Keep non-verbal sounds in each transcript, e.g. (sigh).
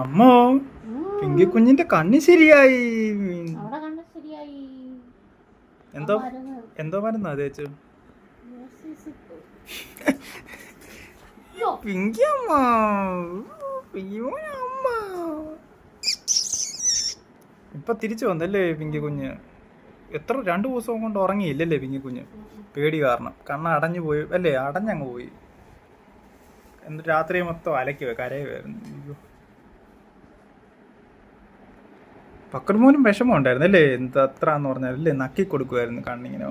അമ്മോ പിങ്കി കുഞ്ഞിന്റെ കണ്ണ് ശരിയായി. എന്തോ എന്തോ മരുന്നാ തേച്ചു. പിങ്കി അമ്മ അമ്മ. ഇപ്പൊ തിരിച്ചു വന്നല്ലേ പിങ്കി കുഞ്ഞ്? എത്ര രണ്ടു ദിവസം കൊണ്ട് ഉറങ്ങിയില്ലല്ലേ പിങ്കി കുഞ്ഞ്? പേടി കാരണം. കണ്ണ് അടഞ്ഞു പോയി അല്ലേ അടഞ്ഞങ്ങ് പോയി. എന്നിട്ട് രാത്രി മൊത്തം അലക്കുവേ കരയുമായിരുന്നു അയ്യോ. പക്കർമോനും വിഷമം ഉണ്ടായിരുന്നു അല്ലേ? എന്ത് അത്ര എന്ന് പറഞ്ഞാൽ അല്ലേ നക്കി കൊടുക്കുമായിരുന്നു കണ്ണിങ്ങനെ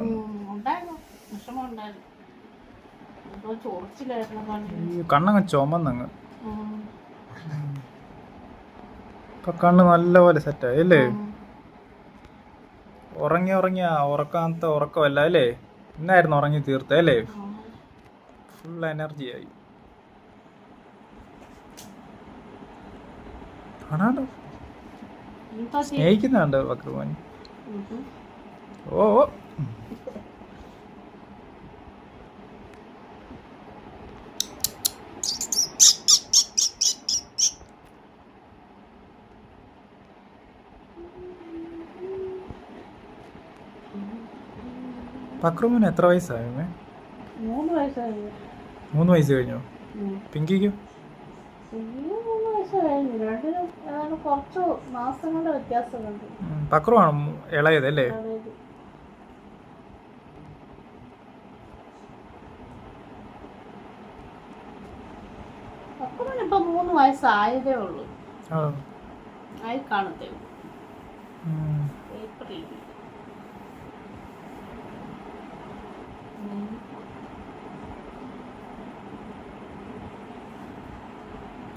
കണ്ണങ്ങ് ചുമന്നങ്ങ്. ഇപ്പൊ കണ്ണ് നല്ലപോലെ സെറ്റായി അല്ലേ. ഉറങ്ങി ഉറങ്ങിയ ഉറക്കാത്ത ഉറക്കമല്ല അല്ലേ? ഇന്നായിരുന്നു ഉറങ്ങി തീർത്ത അല്ലേ? ഫുൾ എനർജി ആയി. കാണാണ്ടോ സ്നേഹിക്കുന്നുണ്ട് ബക്രുമാൻ ഓ. പക്രുമിന് എത്ര വയസ്സായി? മൂന്ന് വയസ്സായി മൂന്ന് വയസ്സ് കഴിഞ്ഞോ. പിങ്കിക്കും പക്രുവാണ് ഇളയത് അല്ലേ? മൂന്ന് വയസ്സായതേ ഉള്ളൂ. ആയി കാണത്തേ. ഏപ്രിൽ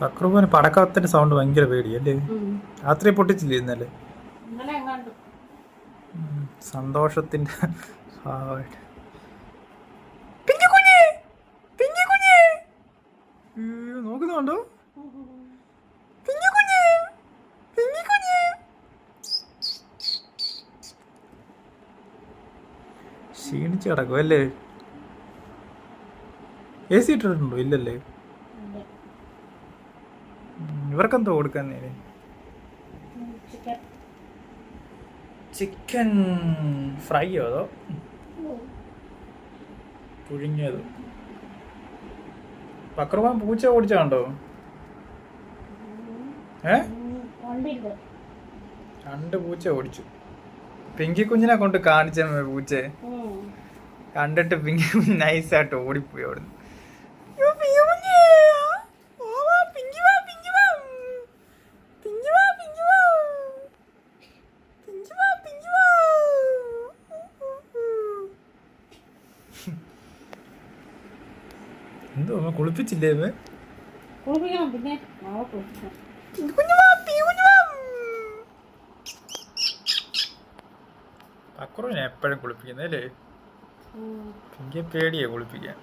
പക്രുവിന് പടക്കത്തിന്റെ സൗണ്ട് ഭയങ്കര പേടിയല്ലേ രാത്രി പൊട്ടിച്ചില്ലേ ഇന്നലെ. സന്തോഷത്തിന്റെ ഭാഗമായിട്ട്. നോക്കുന്നുണ്ടോ ക്ഷീണിച്ച് കിടക്കും അല്ലേ എ സി ഇട്ടിട്ടുണ്ടോ? ഇല്ലല്ലേ? ഇവർക്കെന്തോ കൊടുക്കാൻ നേരെ ചിക്കൻ ഫ്രൈ ഫ്രൈയോ അതോ? പുഴുങ്ങിയത്. പക്രവാൻ പൂച്ച ഓടിച്ചാണ്ടോ ഏ? രണ്ട് പൂച്ച ഓടിച്ചു. പിങ്കി കുഞ്ഞിനെ കൊണ്ട് കാണിച്ച പൂച്ചെ. കണ്ടിട്ട് പിങ്കി കുഞ്ഞ് നൈസായിട്ട് ഓടിപ്പോയി അവിടുന്ന് അയ്യോ, പിങ്കി കുഞ്ഞേ. വാ, വാ, പിങ്കി വാ, പിങ്കി വാ. പിങ്കി വാ, പിങ്കി വാ. പിങ്കി വാ, പിങ്കി വാ. (laughs) എന്തോ അമ്മ കുളിപ്പിച്ചില്ലേ അമ്മ? കുളിപ്പിക്കണം പിന്നെ. പക്രുവിനെ എപ്പോഴും കുളിപ്പിക്കുന്നല്ലേ പിന്നെ പിങ്കിയെ പേടിയാ കുളിപ്പിക്കാൻ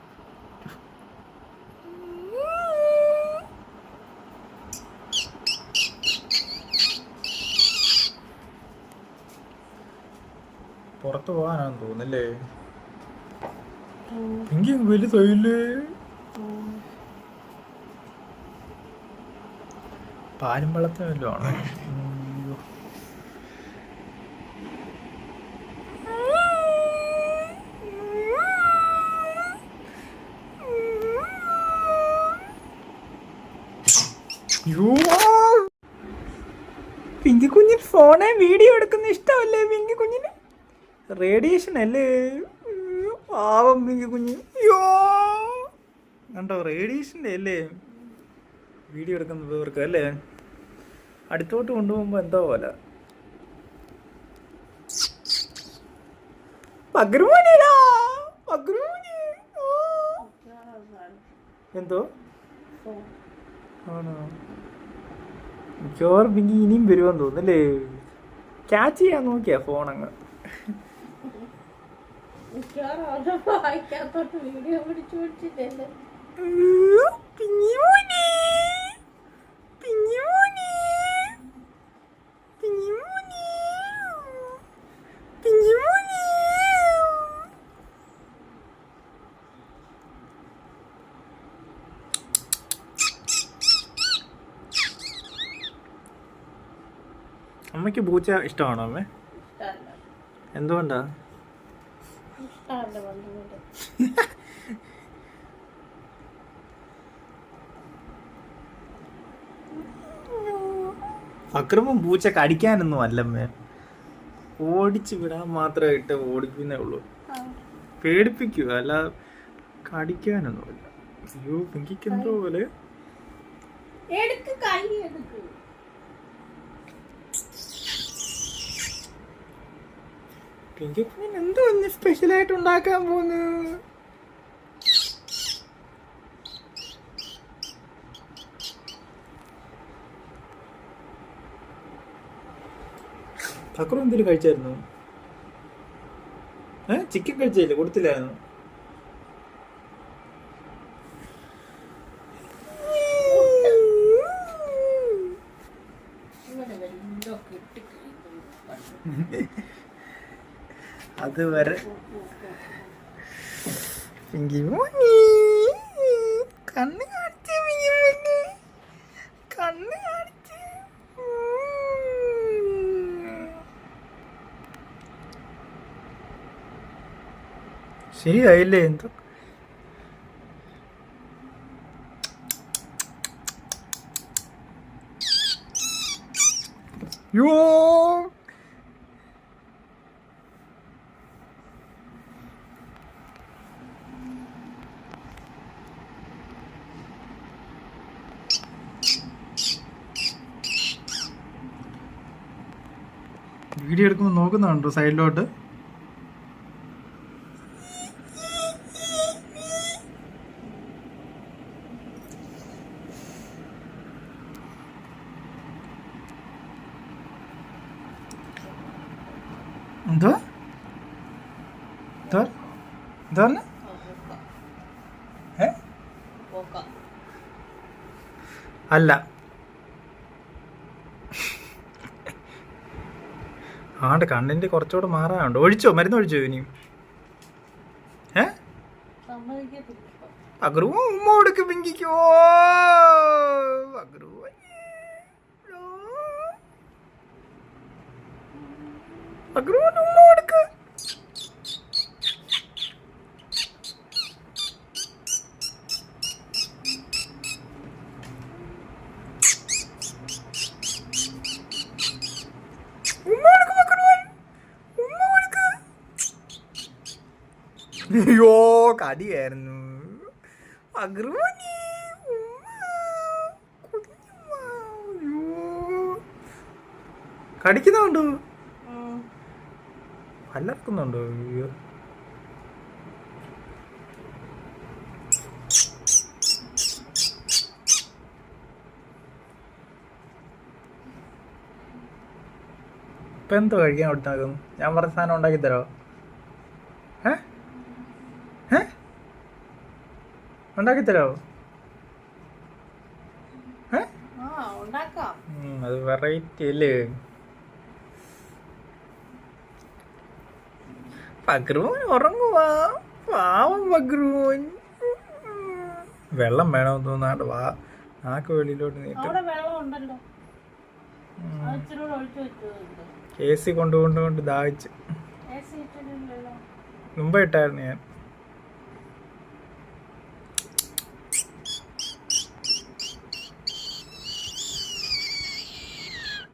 പുറത്തു പോകാനാന്ന് തോന്നുന്നല്ലേ വലുതായില്ലേ ഉം. പാലും വെള്ളത്തിന് വല്ലതും ആണോ. പിങ്കി കുഞ്ഞിന് ഫോണെ വീഡിയോ എടുക്കുന്ന ഇഷ്ടമല്ലേ? പിങ്കി കുഞ്ഞിന്? റേഡിയേഷൻ അല്ലേ? പാവം പിങ്കി കുഞ്ഞ്. അയ്യോ. കണ്ടോ റേഡിയേഷന്റെ അല്ലേ? വീഡിയോ എടുക്കുന്നത് ഇവർക്ക് അല്ലേ? അടുത്തോട്ട് കൊണ്ടുപോകുമ്പോൾ എന്തോ പോലെ. എന്തോ. ആണോ? മിക്കവാറും പിങ്കി ഇനിയും വരുമെന്ന് തോന്നുന്നല്ലേ ക്യാച്ച് ചെയ്യാൻ നോക്കിയാ ഫോൺ അങ്ങ്. മിക്കവാറും അവരുടെ വായിക്കാത്തോട്ട് വീഡിയോ പിടിച്ചു പിടിച്ചിട്ടല്ലേ. അമ്മയ്ക്ക് പൂച്ച ഇഷ്ടമാണോ അമ്മേ? ഇഷ്ടമല്ല. എന്തുകൊണ്ടാ? ഇഷ്ടമല്ല ബന്ധുവിന്റെ അക്രമം പൂച്ച കടിക്കാനൊന്നും അല്ലമ്മേ. ഓടിച്ചു വിടാൻ മാത്രമായിട്ട് ഓടിക്കുന്നേ ഉള്ളൂ. പേടിപ്പിക്കുക അല്ല കടിക്കാനൊന്നുമില്ല. അയ്യോ പിങ്കിക്ക് എന്തോ പോലെ. എടുക്ക് കൈ എടുക്ക്. പിങ്കി കുഞ്ഞിന് എന്തോ ഒന്ന് സ്പെഷ്യലായിട്ട് ഉണ്ടാക്കാൻ പോന്നു? തക്കറും എന്തെങ്കിലും കഴിച്ചായിരുന്നു? ഏ? ചിക്കൻ കഴിച്ചില്ലേ? കൊടുത്തില്ലായിരുന്നു? അത് വരെ പിങ്കി മോനി കണ്ണ് ശരിയായില്ലേ എന്തോ? യോ വീഡിയോ എടുക്കുമ്പോൾ നോക്കുന്നുണ്ടോ സൈഡിലോട്ട്? എന്തോ? എന്തോ എന്താ പറഞ്ഞെ? ഏ? അല്ല. ആണ്ട് കണ്ണിന്റെ കുറച്ചുകൂടെ മാറാനുണ്ട്. ഒഴിച്ചോ? മരുന്ന് ഒഴിച്ചോ ഇനിയും ഏ? സമ്മതിക്കത്തില്ല അഗ്രൂ ഉമ്മ കൊടുക്ക് പിങ്കിക്കോ അഗ്രൂ അഗ്രൂന് ഉമ്മ കൊടുക്ക് മക്രൂൻ ഉമ്മ കൊടുക്ക് അയ്യോ കടിയായിരുന്നു. അഗ്രൂനി കടിക്കുന്നുണ്ടോ? അയ്യോ. ഇപ്പൊ എന്തോ കഴിക്കാൻ കൊടുത്താകും ഞാൻ പറഞ്ഞ സാധനം ഉണ്ടാക്കി തരോ ഏ ഏ ഉണ്ടാക്കി. തരാമോ അത് വെറൈറ്റി അല്ലേ? പക്രൂൻ ഉറങ്ങുവാ. പാവം പക്രൂൻ വെള്ളം വേണമെന്ന് തോന്നാണ്ട് വാ. നാക്ക് വെളിയിലോട്ട് നീട്ട്. എ സി കൊണ്ടുകൊണ്ട് കൊണ്ട് ദാഹിച്ച് മുമ്പ് ഇട്ടായിരുന്നു ഞാൻ.